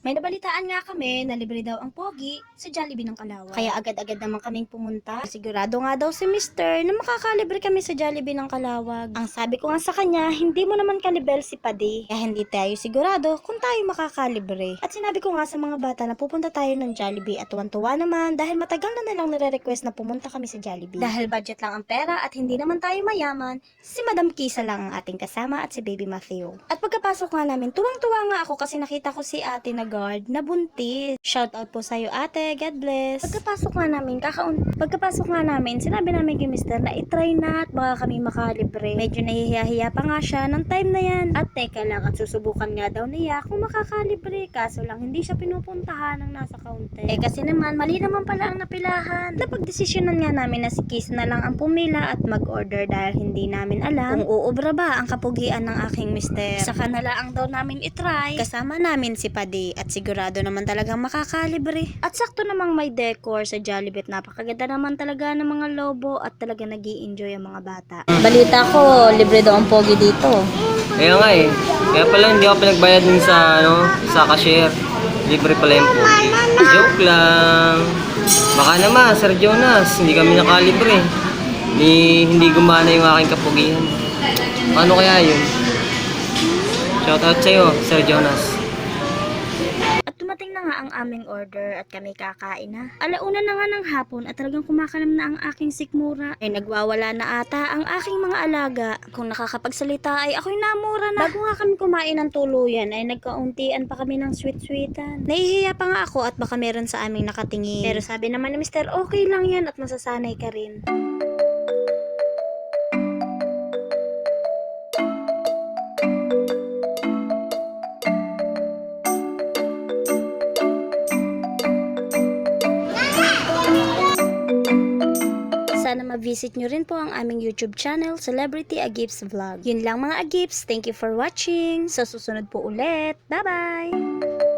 May nabalitaan nga kami na libre daw ang pogi sa Jollibee ng Kalawag. Kaya agad-agad naman kaming pumunta. Sigurado nga daw si Mister na makakalibre kami sa Jollibee ng Kalawag. Ang sabi ko nga sa kanya, hindi mo naman kalibel si Padi. Kaya hindi tayo sigurado kung tayo makakalibre. At sinabi ko nga sa mga bata na pupunta tayo ng Jollibee at tuwan-tuwa naman dahil matagal na nilang nire-request na pumunta kami sa Jollibee. Dahil budget lang ang pera at hindi naman tayo mayaman, si Madam Kisa lang ang ating kasama at si Baby Matthew. At pagkapasok nga namin, tuwang-tuwa nga ako kasi nakita ko si ate na guard na buntis. Shout out po sa'yo ate, God bless. Pagkapasok nga namin, kakaun pagkapasok nga namin, sinabi namin kay Mr. na itry na at baka kami makalibre. Medyo nahihiya-hiya pa nga siya ng time na yan. At teka lang at susubukan nga daw niya kung makakalibre. Kaso lang hindi siya pinupuntahan ng nasa counter. Eh kasi naman, mali naman pala ang napilahan. Napagdesisyonan nga namin na si Kiss na lang ang pumila at mag-order dahil hindi namin alam kung uubra ba ang kapugian ng aking mister. Sa kanila ang daw namin itry. Kasama namin si Padi at sigurado naman talagang makakalibre. At sakto namang may decor sa Jollibee at napakaganda naman talaga ng mga lobo at talaga nag enjoy ang mga bata. Balita ko, libre daw ang pogi dito. Kaya nga eh. Kaya pala hindi ako pinagbayad dun sa ano, sa cashier. Libre pala yung pogi. Joke lang. Baka naman, Sir Jonas, hindi kami nakalibre. Ni, hindi gumana yung aking kapugihan. Paano kaya yun? Shoutout sa'yo, Sir Jonas. At dumating na nga ang aming order at kami kakain na. Alauna na nga ng hapon at talagang kumakalam na ang aking sikmura. Ay nagwawala na ata ang aking mga alaga. Kung nakakapagsalita ay ako'y namura na. Bago nga kami kumain ng tuluyan ay nagkauntian pa kami ng sweet-sweetan. Nahihiya pa nga ako at baka meron sa aming nakatingin. Pero sabi naman ni Mr. okay lang yan at masasanay ka rin. Ma-visit nyo rin po ang aming YouTube channel, Celebrity Agips Vlog. Yun lang mga Agips. Thank you for watching. Sa susunod po ulit. Bye-bye!